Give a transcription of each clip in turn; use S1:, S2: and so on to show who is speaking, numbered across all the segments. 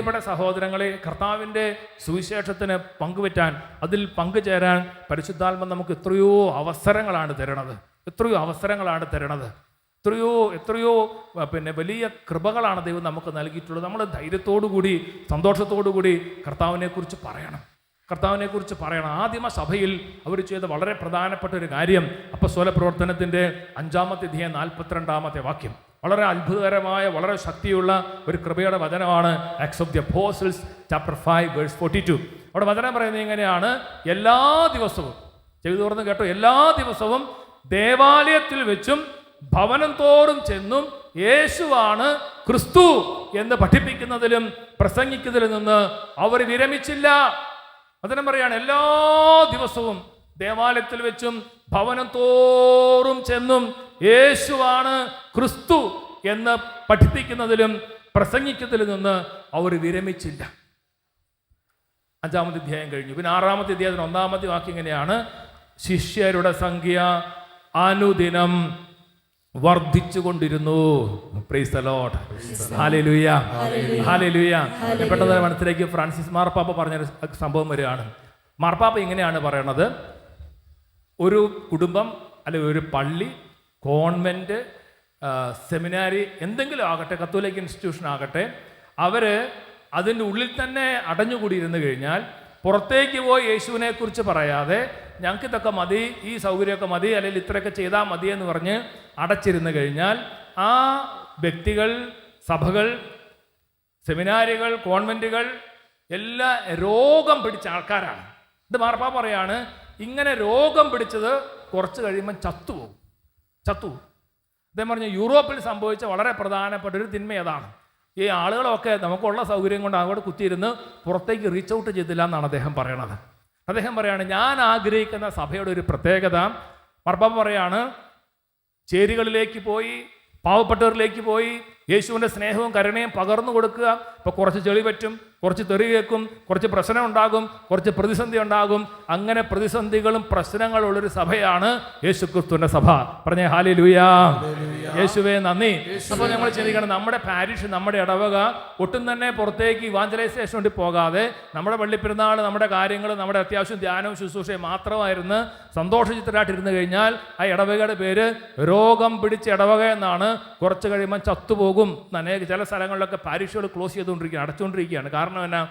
S1: പ്രിയപ്പെട്ട സഹോദരങ്ങളെ കർത്താവിന്റെ സുവിശേഷത്തിന് പങ്കുവെറ്റാൻ അതിൽ പങ്കുചേരാൻ പരിശുദ്ധാത്മ നമുക്ക് എത്രയോ അവസരങ്ങളാണ് തരണത് എത്രയോ അവസരങ്ങളാണ് തരണത് എത്രയോ എത്രയോ പിന്നെ വലിയ കൃപകളാണ് ദൈവം നമുക്ക് നൽകിയിട്ടുള്ളത്. നമ്മൾ ധൈര്യത്തോടു കൂടി സന്തോഷത്തോടു കൂടി കർത്താവിനെ കുറിച്ച് പറയണം. കർത്താവിനെക്കുറിച്ച് പറയണം. ആദിമ സഭയിൽ അവർ ചെയ്ത വളരെ പ്രധാനപ്പെട്ട ഒരു കാര്യം. അപ്പസ്വല പ്രവർത്തനത്തിന്റെ അഞ്ചാമത്തെ ധ്യേയം നാൽപ്പത്തിരണ്ടാമത്തെ വാക്യം. വളരെ അത്ഭുതകരമായ വളരെ ശക്തിയുള്ള ഒരു കൃപയുടെ വചനമാണ് acts of the apostles chapter five verse forty two അവിടെ വചനം പറയുന്നത് ഇങ്ങനെയാണ്. എല്ലാ ദിവസവും ചെയ്തു തുറന്ന് കേട്ടോ എല്ലാ ദിവസവും ദേവാലയത്തിൽ വെച്ചും ഭവനം തോറും ചെന്നും യേശുവാണ് ക്രിസ്തു എന്ന് പഠിപ്പിക്കുന്നതിലും പ്രസംഗിക്കുന്നതിലും നിന്ന് അവർ വിരമിച്ചില്ല. അതിനും പറയാണ് എല്ലാ ദിവസവും ദേവാലയത്തിൽ വെച്ചും ഭവനം തോറും ചെന്നും യേശുവാണ് ക്രിസ്തു എന്ന് പഠിപ്പിക്കുന്നതിലും പ്രസംഗിക്കുന്നതിലും നിന്ന് അവർ വിരമിച്ചില്ല. അഞ്ചാമത്തെ അധ്യായം കഴിഞ്ഞു. പിന്നെ ആറാമത്തെ അധ്യായത്തിന് ഒന്നാമത്തെ വാക്യം ഇങ്ങനെയാണ്. ശിഷ്യരുടെ സംഖ്യ അനുദിനം വർദ്ധിച്ചുകൊണ്ടിരുന്നു. പെട്ടെന്ന് മനസ്സിലേക്ക് ഫ്രാൻസിസ് മാർപ്പാപ്പ പറഞ്ഞൊരു സംഭവം വരികയാണ്. മാർപ്പാപ്പ ഇങ്ങനെയാണ് പറയണത്. ഒരു കുടുംബം അല്ലെങ്കിൽ ഒരു പള്ളി കോൺവെന്റ് സെമിനാരി എന്തെങ്കിലും ആകട്ടെ കത്തോലിക് ഇൻസ്റ്റിറ്റ്യൂഷൻ ആകട്ടെ അവർ അതിന്റെ ഉള്ളിൽ തന്നെ അടഞ്ഞുകൂടിയിരുന്നു കഴിഞ്ഞാൽ പുറത്തേക്ക് പോയി യേശുവിനെക്കുറിച്ച് പറയാതെ ഞങ്ങൾക്ക് ഇതൊക്കെ മതി ഈ സൗകര്യമൊക്കെ മതി അല്ലെങ്കിൽ ഇത്രയൊക്കെ ചെയ്താൽ മതി എന്ന് പറഞ്ഞ് അടച്ചിരുന്നു കഴിഞ്ഞാൽ ആ വ്യക്തികൾ സഭകൾ സെമിനാരികൾ കോൺവെന്റുകൾ എല്ലാ രോഗം പിടിച്ച ആൾക്കാരാണ്. ഇത് മാർപ്പാ പറയാണ് ഇങ്ങനെ രോഗം പിടിച്ചത് കുറച്ച് കഴിയുമ്പം ചത്തുപോകും. ചത്തു. അദ്ദേഹം പറഞ്ഞു യൂറോപ്പിൽ സംഭവിച്ച വളരെ പ്രധാനപ്പെട്ട ഒരു തിന്മ അതാണ് ഈ ആളുകളൊക്കെ നമുക്കുള്ള സൗകര്യം കൊണ്ട് അങ്ങോട്ട് കുത്തിയിരുന്ന് പുറത്തേക്ക് റീച്ച് ഔട്ട് ചെയ്തില്ല എന്നാണ് അദ്ദേഹം പറയണത്. അദ്ദേഹം പറയാണ് ഞാൻ ആഗ്രഹിക്കുന്ന സഭയുടെ ഒരു പ്രത്യേകത. മർബം പറയാണ് ചേരികളിലേക്ക് പോയി പാവപ്പെട്ടവരിലേക്ക് പോയി യേശുവിന്റെ സ്നേഹവും കരുണയും പകർന്നു കൊടുക്കുക. ഇപ്പോൾ കുറച്ച് ചെളി പറ്റും കുറച്ച് തെറി കേൾക്കും കുറച്ച് പ്രശ്നം ഉണ്ടാകും കുറച്ച് പ്രതിസന്ധി ഉണ്ടാകും. അങ്ങനെ പ്രതിസന്ധികളും പ്രശ്നങ്ങളുള്ളൊരു സഭയാണ് യേശു ക്രിസ്തുവിന്റെ സഭ. പറഞ്ഞേ ഹാലി ലൂയാ യേശുവേ നന്ദി. അപ്പോൾ നമ്മൾ ചിന്തിക്കണം നമ്മുടെ പാരിഷ് നമ്മുടെ ഇടവക ഒട്ടും തന്നെ പുറത്തേക്ക് ഇവാഞ്ചലൈസേഷൻ വേണ്ടി പോകാതെ നമ്മുടെ പള്ളിപ്പെരുന്നാൾ നമ്മുടെ കാര്യങ്ങൾ നമ്മുടെ അത്യാവശ്യം ധ്യാനവും ശുശ്രൂഷയും മാത്രമായിരുന്നു സന്തോഷചിത്തരായിട്ടിരുന്നു കഴിഞ്ഞാൽ ആ ഇടവകയുടെ പേര് രോഗം പിടിച്ച ഇടവക എന്നാണ്. കുറച്ച് കഴിയുമ്പോൾ ചത്തുപോകും. അനേക ചില സ്ഥലങ്ങളിലൊക്കെ പാരിഷുകൾ ക്ലോസ് ചെയ്തുകൊണ്ടിരിക്കുകയാണ് അടച്ചുകൊണ്ടിരിക്കുകയാണ്. കാരണം എന്നാ?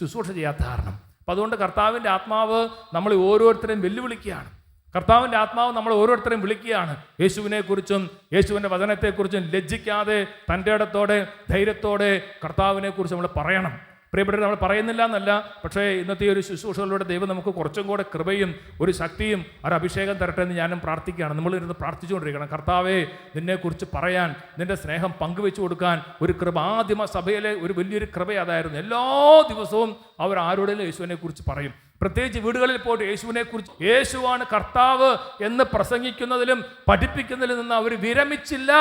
S1: ശുശ്രൂഷ ചെയ്യാത്ത കാരണം. അപ്പം അതുകൊണ്ട് കർത്താവിന്റെ ആത്മാവ് നമ്മൾ ഓരോരുത്തരെയും വെല്ലുവിളിക്കുകയാണ്. കർത്താവിന്റെ ആത്മാവ് നമ്മൾ ഓരോരുത്തരെയും വിളിക്കുകയാണ്. യേശുവിനെക്കുറിച്ചും യേശുവിന്റെ വചനത്തെക്കുറിച്ചും ലജ്ജിക്കാതെ തന്റെ ഇടത്തോടെ ധൈര്യത്തോടെ കർത്താവിനെക്കുറിച്ച് നമ്മൾ പറയണം. പ്രിയപ്പെട്ടവർ നമ്മൾ പറയുന്നില്ല എന്നല്ല പക്ഷേ ഇന്നത്തെ ഒരു ശുശ്രൂഷകളിലൂടെ ദൈവം നമുക്ക് കുറച്ചും കൂടെ കൃപയും ഒരു ശക്തിയും ഒരു അഭിഷേകം തരട്ടെ എന്ന് ഞാനും പ്രാർത്ഥിക്കുകയാണ്. നമ്മൾ ഇരുന്ന് പ്രാർത്ഥിച്ചുകൊണ്ടിരിക്കണം. കർത്താവേ നിന്നെക്കുറിച്ച് പറയാൻ നിന്റെ സ്നേഹം പങ്കുവെച്ചു കൊടുക്കാൻ ഒരു കൃപ. ആദിമ സഭയിലെ ഒരു വലിയൊരു കൃപ അതായിരുന്നു. എല്ലാ ദിവസവും അവർ ആരോടെങ്കിലും യേശുവിനെ കുറിച്ച് പറയും. പ്രത്യേകിച്ച് വീടുകളിൽ പോയിട്ട് യേശുവിനെ കുറിച്ച് യേശുവാണ് കർത്താവ് എന്ന് പ്രസംഗിക്കുന്നതിലും പഠിപ്പിക്കുന്നതിലും നിന്ന് അവർ വിരമിച്ചില്ല.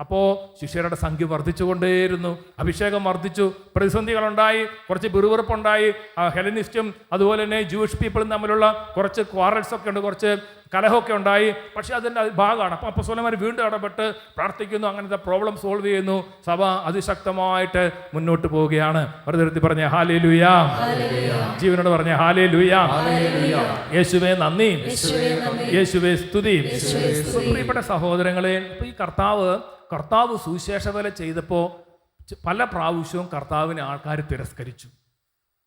S1: അപ്പോൾ ശിഷ്യരുടെ സംഖ്യ വർദ്ധിച്ചുകൊണ്ടേയിരുന്നു. അഭിഷേകം വർദ്ധിച്ചു. പ്രതിസന്ധികളുണ്ടായി. കുറച്ച് പിറുവിറുപ്പുണ്ടായി ഹെലനിസ്റ്റും അതുപോലെ തന്നെ ജൂയിഷ് പീപ്പിളും തമ്മിലുള്ള കുറച്ച് ക്വാറൽസ് ഒക്കെ ഉണ്ട്. കുറച്ച് കലഹമൊക്കെ ഉണ്ടായി. പക്ഷേ അതിന്റെ ഭാഗമാണ്. അപ്പോൾ സ്വലമാർ വീണ്ടും ഇടപെട്ട് പ്രാർത്ഥിക്കുന്നു. അങ്ങനത്തെ പ്രോബ്ലം സോൾവ് ചെയ്യുന്നു. സഭ അതിശക്തമായിട്ട് മുന്നോട്ട് പോവുകയാണ്. വെറുതെ നിർത്തി പറഞ്ഞ ഹാലേ ലുയാ ജീവനോട് പറഞ്ഞ ഹാലേ ലുയാ യേശുവേ നന്ദി. യേശുവേ സ്തുതി. പ്രിയപ്പെട്ട സഹോദരങ്ങളെ ഈ കർത്താവ് കർത്താവ് സുവിശേഷ വേല ചെയ്തപ്പോൾ പല പ്രാവശ്യവും കർത്താവിനെ ആൾക്കാർ തിരസ്കരിച്ചു.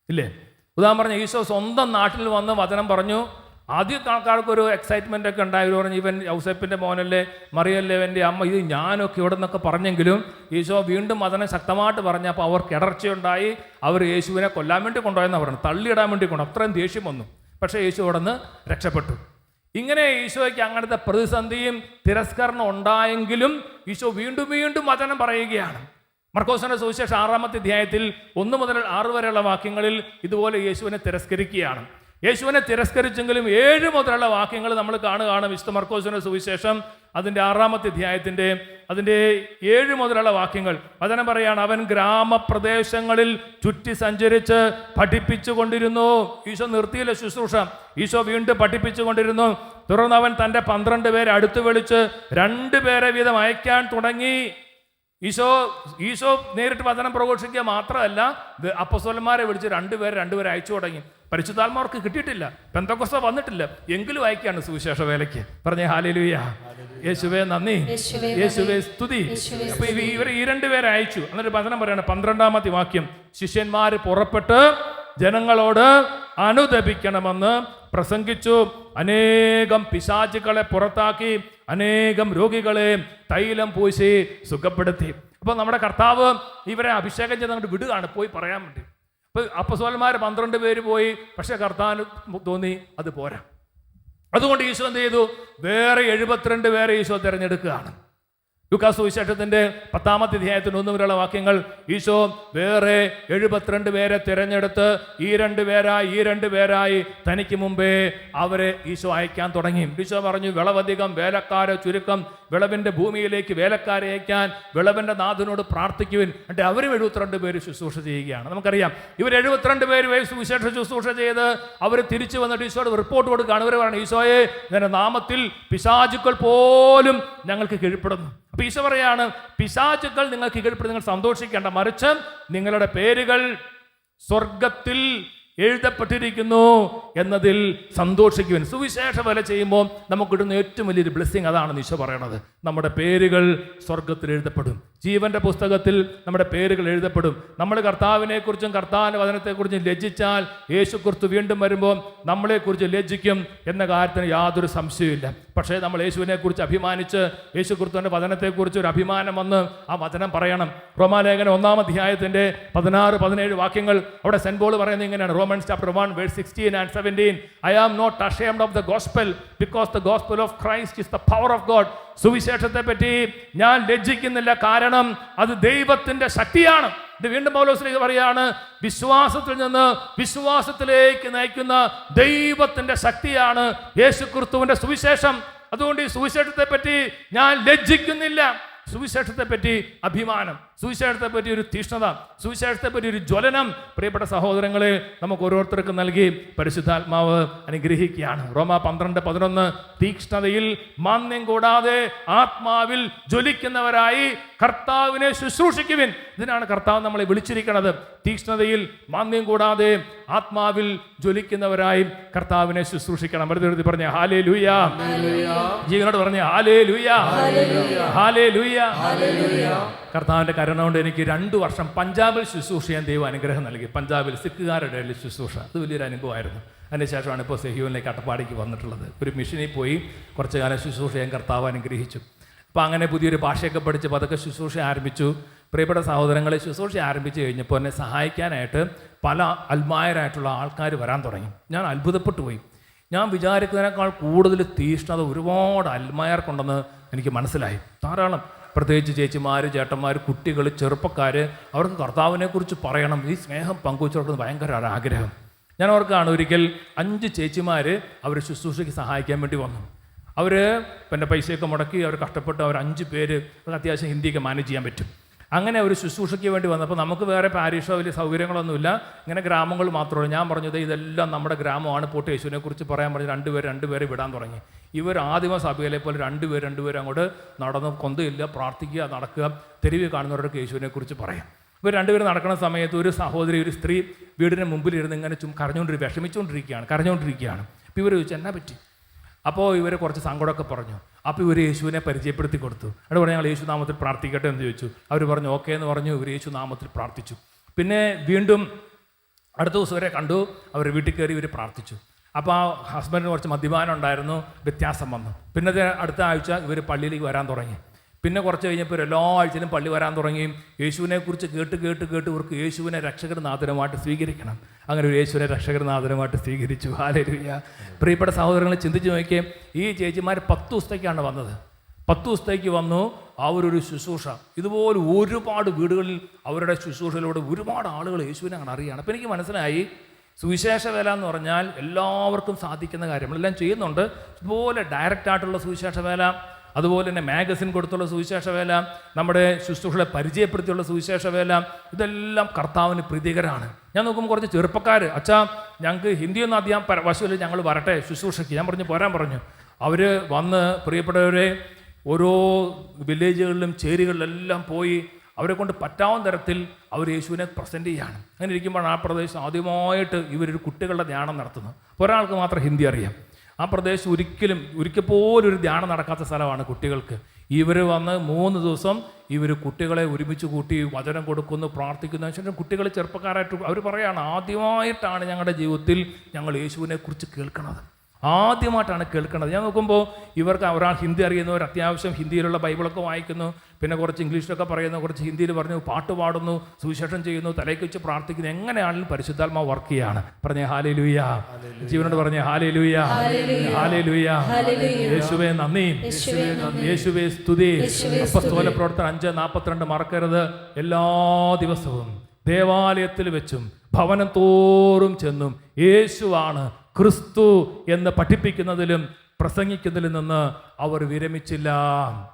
S1: ഇല്ലേ? ഉദാഹരണം പറഞ്ഞ ഈശോ സ്വന്തം നാട്ടിൽ വന്ന് വചനം പറഞ്ഞു. ആദ്യത്തെ ആൾക്കാർക്ക് ഒരു എക്സൈറ്റ്മെന്റ് ഒക്കെ ഉണ്ടായി പറഞ്ഞു ഇവൻ ഔസേപ്പിന്റെ മോനല്ലേ മറിയല്ലേ എന്റെ അമ്മ ഇത് ഞാനൊക്കെ ഇവിടെ നിന്നൊക്കെ പറഞ്ഞെങ്കിലും ഈശോ വീണ്ടും വചനം ശക്തമായിട്ട് പറഞ്ഞപ്പോൾ അവർക്ക് ഇടർച്ചയുണ്ടായി അവർ യേശുവിനെ കൊല്ലാൻ വേണ്ടി കൊണ്ടുപോയെന്നാണ് പറഞ്ഞു തള്ളിയിടാൻ വേണ്ടി കൊണ്ടു. അത്രയും ദേഷ്യം വന്നു. പക്ഷേ യേശു അവിടെ നിന്ന് രക്ഷപ്പെട്ടു. ഇങ്ങനെ ഈശോയ്ക്ക് അങ്ങനത്തെ പ്രതിസന്ധിയും തിരസ്കരണം ഉണ്ടായെങ്കിലും ഈശോ വീണ്ടും വീണ്ടും വചനം പറയുകയാണ്. മർക്കോസിന്റെ സുവിശേഷം ആറാമത്തെ അധ്യായത്തിൽ ഒന്ന് മുതൽ ആറ് വരെയുള്ള വാക്യങ്ങളിൽ ഇതുപോലെ യേശുവിനെ തിരസ്കരിക്കുകയാണ്. യേശുവിനെ തിരസ്കരിച്ചെങ്കിലും ഏഴ് മുതലുള്ള വാക്യങ്ങൾ നമ്മൾ കാണുകയാണ്. വിശുദ്ധ മർക്കോസിന്റെ സുവിശേഷം അതിന്റെ ആറാമത്തെ അധ്യായത്തിന്റെ അതിന്റെ ഏഴ് മുതലുള്ള വാക്യങ്ങൾ. വചനം പറയാണ് അവൻ ഗ്രാമപ്രദേശങ്ങളിൽ ചുറ്റി സഞ്ചരിച്ച് പഠിപ്പിച്ചു കൊണ്ടിരുന്നു ഈശോ നിർത്തിയില്ല ശുശ്രൂഷ. ഈശോ വീണ്ടും പഠിപ്പിച്ചു കൊണ്ടിരുന്നു തുടർന്ന് അവൻ തന്റെ പന്ത്രണ്ട് പേരെ അടുത്ത് വിളിച്ച് രണ്ട് പേരെ വീതം അയക്കാൻ തുടങ്ങി. ഈശോ ഈശോ നേരിട്ട് വചനം പ്രഘോഷിക്കുക മാത്രമല്ല അപ്പസ്വലന്മാരെ വിളിച്ച് രണ്ടുപേരെ രണ്ടുപേരെ അയച്ചു തുടങ്ങി. പരിശുദ്ധാത്മാർക്ക് കിട്ടിയിട്ടില്ല. പെന്തക്കൊസ്ത വന്നിട്ടില്ല. എങ്കിലും അയക്കാണ് സുവിശേഷ വേലയ്ക്ക്. പറഞ്ഞേ ഹാലലൂയ. യേശുവേ നന്ദി.
S2: യേശുവേ
S1: സ്തുതി. അപ്പൊ ഇവ- ഇവർ ഈ രണ്ടുപേരെ അയച്ചു. എന്നൊരു വചനം പറയാണ് പന്ത്രണ്ടാമത്തെ വാക്യം ശിഷ്യന്മാര് പുറപ്പെട്ട് ജനങ്ങളോട് അനുദപിക്കണമെന്ന് പ്രസംഗിച്ചു. അനേകം പിശാചുക്കളെ പുറത്താക്കി അനേകം രോഗികളെ തൈലം പൂശി സുഖപ്പെടുത്തി. അപ്പോൾ നമ്മുടെ കർത്താവ് ഇവരെ അഭിഷേകം ചെയ്ത് അങ്ങോട്ട് വിടുകയാണ്. പോയി പറയാൻ വേണ്ടി. അപ്പൊ അപ്പസോലന്മാർ പന്ത്രണ്ട് പേര് പോയി പക്ഷെ കർത്താൻ തോന്നി അത് പോരാ. അതുകൊണ്ട് ഈശോ എന്ത് ചെയ്തു? വേറെ എഴുപത്തിരണ്ട് പേരെ ഈശോ തിരഞ്ഞെടുക്കുകയാണ്. ലുക്കാസ് സുവിശേഷത്തിന്റെ പത്താമത്തെ അധ്യായത്തിന് ഒന്നു വരെയുള്ള വാക്യങ്ങൾ ഈശോ വേറെ എഴുപത്തിരണ്ട് പേരെ തിരഞ്ഞെടുത്ത് ഈ രണ്ട് പേരായി ഈ രണ്ട് പേരായി തനിക്ക് മുമ്പേ അവരെ ഈശോ അയക്കാൻ തുടങ്ങി. ഈശോ പറഞ്ഞു വിളവധികം വേലക്കാരെ ചുരുക്കം വിളവിന്റെ ഭൂമിയിലേക്ക് വേലക്കാരെ അയക്കാൻ വിളവിന്റെ നാഥനോട് പ്രാർത്ഥിക്കുവിൻ. എന്നിട്ട് അവരും എഴുപത്തിരണ്ട് പേര് ശുശ്രൂഷ ചെയ്യുകയാണ്. നമുക്കറിയാം ഇവർ എഴുപത്തിരണ്ട് പേര് സുവിശേഷ ശുശ്രൂഷ ചെയ്ത് അവർ തിരിച്ചു വന്നിട്ട് ഈശോയുടെ റിപ്പോർട്ട് കൊടുക്കുകയാണ്. ഇവർ പറഞ്ഞു ഈശോയെ നിന്റെ നാമത്തിൽ പിശാചുക്കൾ പോലും ഞങ്ങൾക്ക് കീഴ്പ്പെടുന്നു. അപ്പൊ ഈശോ പറയാണ് പിശാചുക്കൾ നിങ്ങൾക്ക് കീഴ്പ്പെട്ട് നിങ്ങൾ സന്തോഷിക്കേണ്ട. മറിച്ച് നിങ്ങളുടെ പേരുകൾ സ്വർഗത്തിൽ എഴുതപ്പെട്ടിരിക്കുന്നു എന്നതിൽ സന്തോഷിക്കുവാൻ. സുവിശേഷ വില ചെയ്യുമ്പോൾ നമുക്ക് കിട്ടുന്ന ഏറ്റവും വലിയൊരു ബ്ലെസ്സിങ് അതാണ് ഈശോ പറയണത്. നമ്മുടെ പേരുകൾ സ്വർഗത്തിൽ എഴുതപ്പെടും. ജീവന്റെ പുസ്തകത്തിൽ നമ്മുടെ പേരുകൾ എഴുതപ്പെടും. നമ്മൾ കർത്താവിനെക്കുറിച്ചും കർത്താവിന്റെ വചനത്തെക്കുറിച്ചും ലജ്ജിച്ചാൽ യേശു ക്രിസ്തു വീണ്ടും വരുമ്പോൾ നമ്മളെക്കുറിച്ച് ലജ്ജിക്കും എന്ന കാര്യത്തിന് യാതൊരു സംശയമില്ല പക്ഷേ നമ്മൾ യേശുവിനെക്കുറിച്ച് അഭിമാനിച്ച് യേശു ക്രിസ്തുവിന്റെ വചനത്തെക്കുറിച്ച് ഒരു അഭിമാനം വന്ന് ആ വചനം പറയണം. റോമാലേഖന ഒന്നാം അധ്യായത്തിന്റെ പതിനാറ് പതിനേഴ് വാക്യങ്ങൾ അവിടെ സെന്റ് പോൾ പറയുന്നത് ഇങ്ങനെയാണ്. Romans chapter one verse sixteen and seventeen. I am not ashamed of the gospel because the gospel of Christ is the power of God. സുവിശേഷത്തെ പറ്റി ഞാൻ ലജ്ജിക്കുന്നില്ല. കാരണം അത് ദൈവത്തിന്റെ ശക്തിയാണ്. ഇത് വീണ്ടും പൗലോസിലേക്ക് പറയാണ് വിശ്വാസത്തിൽ നിന്ന് വിശ്വാസത്തിലേക്ക് നയിക്കുന്ന ദൈവത്തിന്റെ ശക്തിയാണ് യേശു ക്രിസ്തുവിന്റെ സുവിശേഷം. അതുകൊണ്ട് ഈ സുവിശേഷത്തെ പറ്റി ഞാൻ ലജ്ജിക്കുന്നില്ല. സുവിശേഷത്തെ പറ്റി അഭിമാനം. സുവിശേഷത്തെ പറ്റി ഒരു തീഷ്ണത സുവിശേഷത്തെ പറ്റി ഒരു ജ്വലനം. പ്രിയപ്പെട്ട സഹോദരങ്ങളെ നമുക്ക് ഓരോരുത്തർക്കും നൽകി പരിശുദ്ധാത്മാവ് അനുഗ്രഹിക്കുകയാണ്. റോമ പന്ത്രണ്ട് പതിനൊന്ന് തീക്ഷ്ണതയിൽ മാന്യം കൂടാതെ ആത്മാവിൽ ജ്വലിക്കുന്നവരായി കർത്താവിനെ ശുശ്രൂഷിക്കുവിൻ. ഇതിനാണ് കർത്താവ് നമ്മളെ വിളിച്ചിരിക്കുന്നത്. തീക്ഷ്ണതയിൽ മാന്യം കൂടാതെ ആത്മാവിൽ ജ്വലിക്കുന്നവരായി കർത്താവിനെ ശുശ്രൂഷിക്കണം. വെറുതെ പറഞ്ഞ ഹാലേ ലൂയ ജീവനോട് പറഞ്ഞ ഹാലേ ലൂയ ഹാലേ ലൂയ കർത്താവിന്റെ കരുണ കൊണ്ട് എനിക്ക് രണ്ട് വർഷം പഞ്ചാബിൽ ശുശ്രൂഷ ചെയ്യാൻ ദൈവം അനുഗ്രഹം നൽകി. പഞ്ചാബിൽ സിഖുകാരുടെ ഇടയിൽ ശുശ്രൂഷ. അത് വലിയൊരു അനുഭവമായിരുന്നു. അതിനുശേഷമാണ് ഇപ്പോൾ സെഹിയോനിലേക്ക് അട്ടപ്പാടിക്ക് വന്നിട്ടുള്ളത്. ഒരു മിഷനിൽ പോയി കുറച്ച് കാലം ശുശ്രൂഷ ചെയ്യാൻ കർത്താവ് അനുഗ്രഹിച്ചു. അപ്പോൾ അങ്ങനെ പുതിയൊരു ഭാഷയൊക്കെ പഠിച്ച് പതൊക്കെ ശുശ്രൂഷ ആരംഭിച്ചു. പ്രിയപ്പെട്ട സഹോദരങ്ങളെ ശുശ്രൂഷ ആരംഭിച്ചു കഴിഞ്ഞപ്പോൾ എന്നെ സഹായിക്കാനായിട്ട് പല അൽമായരായിട്ടുള്ള ആൾക്കാർ വരാൻ തുടങ്ങി. ഞാൻ അത്ഭുതപ്പെട്ടു പോയി. ഞാൻ വിചാരിക്കുന്നതിനേക്കാൾ കൂടുതൽ തീഷ്ണത ഒരുപാട് അൽമായർക്കുണ്ടെന്ന് എനിക്ക് മനസ്സിലായി. ധാരാളം. പ്രത്യേകിച്ച് ചേച്ചിമാർ ചേട്ടന്മാർ കുട്ടികൾ ചെറുപ്പക്കാർ അവർക്ക് കർത്താവിനെക്കുറിച്ച് പറയണം. ഈ സ്നേഹം പങ്കുവെച്ചവർക്ക് ഭയങ്കര ആഗ്രഹം. ഞാൻ ഓർക്കാണ് ഒരിക്കൽ അഞ്ച് ചേച്ചിമാർ അവർ ശുശ്രൂഷയ്ക്ക് സഹായിക്കാൻ വേണ്ടി വന്നു. അവർ പിന്നെ പൈസയൊക്കെ മുടക്കി അവർ കഷ്ടപ്പെട്ട് അവർ അഞ്ച് പേര് അത്യാവശ്യം ഹിന്ദിയൊക്കെ മാനേജ് ചെയ്യാൻ പറ്റും. അങ്ങനെ ഒരു ശുശ്രൂഷയ്ക്ക് വേണ്ടി വന്നപ്പോൾ നമുക്ക് വേറെ പാരീഷോ വലിയ സൗകര്യങ്ങളൊന്നുമില്ല. ഇങ്ങനെ ഗ്രാമങ്ങൾ മാത്രമേ ഞാൻ പറഞ്ഞത് ഇതെല്ലാം നമ്മുടെ ഗ്രാമമാണ്. പോട്ട് യേശുവിനെ കുറിച്ച് പറയാൻ പറഞ്ഞ് രണ്ടുപേർ രണ്ടുപേരെ വിടാൻ തുടങ്ങി. ഇവർ ആദിമ സഭയിലെ പോലെ രണ്ടുപേർ രണ്ടുപേരും അങ്ങോട്ട് നടന്ന് കൊന്തയില്ല പ്രാർത്ഥിക്കുക നടക്കുക. തെരുവ് കാണുന്നവരുടെ യേശുവിനെ കുറിച്ച് പറയാം. ഇവർ രണ്ടുപേരും നടക്കുന്ന സമയത്ത് ഒരു സഹോദരി ഒരു സ്ത്രീ വീടിന് മുമ്പിലിരുന്ന് ഇങ്ങനെ ചും കരഞ്ഞുകൊണ്ടിരിക്കുക വിഷമിച്ചുകൊണ്ടിരിക്കുകയാണ് കരഞ്ഞുകൊണ്ടിരിക്കുകയാണ്. അപ്പോൾ ഇവർ ചോദിച്ചു എന്നാ പറ്റി? അപ്പോൾ ഇവർ കുറച്ച് സങ്കടമൊക്കെ പറഞ്ഞു. അപ്പോൾ ഇവർ യേശുവിനെ പരിചയപ്പെടുത്തി കൊടുത്തു. അവിടെ പറഞ്ഞു ഞങ്ങൾ യേശു നാമത്തിൽ പ്രാർത്ഥിക്കട്ടെ എന്ന് ചോദിച്ചു. അവർ പറഞ്ഞു ഓക്കെ എന്ന് പറഞ്ഞു ഇവർ യേശു നാമത്തിൽ പ്രാർത്ഥിച്ചു. പിന്നെ വീണ്ടും അടുത്ത ദിവസം വരെ കണ്ടു. അവർ വീട്ടിൽ കയറി ഇവർ പ്രാർത്ഥിച്ചു. അപ്പോൾ ആ ഹസ്ബൻഡിന് കുറച്ച് മദ്യപാനം ഉണ്ടായിരുന്നു വ്യത്യാസം വന്നു. പിന്നെ അടുത്ത ആഴ്ച ഇവർ പള്ളിയിലേക്ക് വരാൻ തുടങ്ങി. പിന്നെ കുറച്ച് കഴിഞ്ഞപ്പോൾ എല്ലാ ആഴ്ചയിലും പള്ളി വരാൻ തുടങ്ങിയും യേശുവിനെക്കുറിച്ച് കേട്ട് കേട്ട് കേട്ട് ഇവർക്ക് യേശുവിനെ രക്ഷകനാഥനമായിട്ട് സ്വീകരിക്കണം. അങ്ങനെ ഒരു യേശുവിനെ രക്ഷകനാഥനമായിട്ട് സ്വീകരിച്ചു. ഹാലരുയ്യ പ്രിയപ്പെട്ട സഹോദരങ്ങളെ ചിന്തിച്ച് നോക്കിയേ ഈ ചേച്ചിമാർ പത്ത് ദിവസത്തേക്കാണ് വന്നത്. പത്ത് ദിവസത്തേക്ക് വന്നു അവരൊരു ശുശ്രൂഷ. ഇതുപോലെ ഒരുപാട് വീടുകളിൽ അവരുടെ ശുശ്രൂഷയിലൂടെ ഒരുപാട് ആളുകൾ യേശുവിനെ അങ്ങനെ അറിയുകയാണ്. അപ്പോൾ എനിക്ക് മനസ്സിലായി സുവിശേഷ വേല എന്ന് പറഞ്ഞാൽ എല്ലാവർക്കും സാധിക്കുന്ന കാര്യം നമ്മളെല്ലാം ചെയ്യുന്നുണ്ട്. ഇതുപോലെ ഡയറക്റ്റ് ആയിട്ടുള്ള സുവിശേഷ വേല അതുപോലെ തന്നെ മാഗസിൻ കൊടുത്തുള്ള സുവിശേഷ വേല നമ്മുടെ ശുശ്രൂഷകളെ പരിചയപ്പെടുത്തിയുള്ള സുവിശേഷ വേല ഇതെല്ലാം കർത്താവിന് പ്രീതികരമാണ് ഞാൻ നോക്കുമ്പോൾ കുറച്ച് ചെറുപ്പക്കാർ അച്ഛാ ഞങ്ങൾക്ക് ഹിന്ദിയൊന്നും അധികം വശമില്ല ഞങ്ങൾ വരട്ടെ ശുശ്രൂഷയ്ക്ക്. ഞാൻ പറഞ്ഞു പോരാൻ പറഞ്ഞു. അവർ വന്ന് പ്രിയപ്പെട്ടവരെ ഓരോ വില്ലേജുകളിലും ചേരികളിലെല്ലാം പോയി അവരെ കൊണ്ട് പറ്റാവുന്ന തരത്തിൽ അവർ യേശുവിനെ പ്രസന്റ് ചെയ്യാണ്. അങ്ങനെ ഇരിക്കുമ്പോൾ ആ പ്രദേശം ആദ്യമായിട്ട് ഇവരൊരു കുട്ടികളുടെ ധ്യാനം നടത്തുന്നത്. ഒരാൾക്ക് മാത്രം ഹിന്ദി അറിയാം. ആ പ്രദേശം ഒരിക്കലും ഒരിക്കൽ പോലും ഒരു ധ്യാനം നടക്കാത്ത സ്ഥലമാണ് കുട്ടികൾക്ക്. ഇവർ വന്ന് മൂന്ന് ദിവസം ഇവർ കുട്ടികളെ ഒരുമിച്ച് കൂട്ടി വചനം കൊടുക്കുന്നു പ്രാർത്ഥിക്കുന്നു. ശേഷം കുട്ടികൾ ചെറുപ്പക്കാരായിട്ട് അവർ പറയുകയാണ് ആദ്യമായിട്ടാണ് ഞങ്ങളുടെ ജീവിതത്തിൽ ഞങ്ങൾ യേശുവിനെക്കുറിച്ച് കേൾക്കുന്നത് ആദ്യമായിട്ടാണ് കേൾക്കുന്നത്. ഞാൻ നോക്കുമ്പോൾ ഇവർക്ക് ഒരാൾ ഹിന്ദി അറിയുന്നവർ അത്യാവശ്യം ഹിന്ദിയിലുള്ള ബൈബിളൊക്കെ വായിക്കുന്നു പിന്നെ കുറച്ച് ഇംഗ്ലീഷിലൊക്കെ പറയുന്നു കുറച്ച് ഹിന്ദിയിൽ പറഞ്ഞു പാട്ട് പാടുന്നു സുവിശേഷം ചെയ്യുന്നു തലയ്ക്ക് വെച്ച് പ്രാർത്ഥിക്കുന്നു എങ്ങനെയാണെങ്കിലും പരിശുദ്ധാത്മാവ് വർക്ക് ചെയ്യാണ്. പറഞ്ഞേ ഹാലേ ലൂയ ജീവനോട് പറഞ്ഞേ ഹാലേ ലൂയ ഹാലേ ലൂയ യേശുവേ നന്ദി. യേശുവേ സ്തുതി. അപ്പസ്തോല പ്രവർത്തനം അഞ്ച് നാൽപ്പത്തിരണ്ട് മറക്കരുത്. എല്ലാ ദിവസവും ദേവാലയത്തിൽ വെച്ചും ഭവനം തോറും ചെന്നും യേശുവാണ് ക്രിസ്തു എന്ന് പഠിപ്പിക്കുന്നതിലും പ്രസംഗിക്കുന്നതിൽ നിന്ന് അവർ വിരമിച്ചില്ല.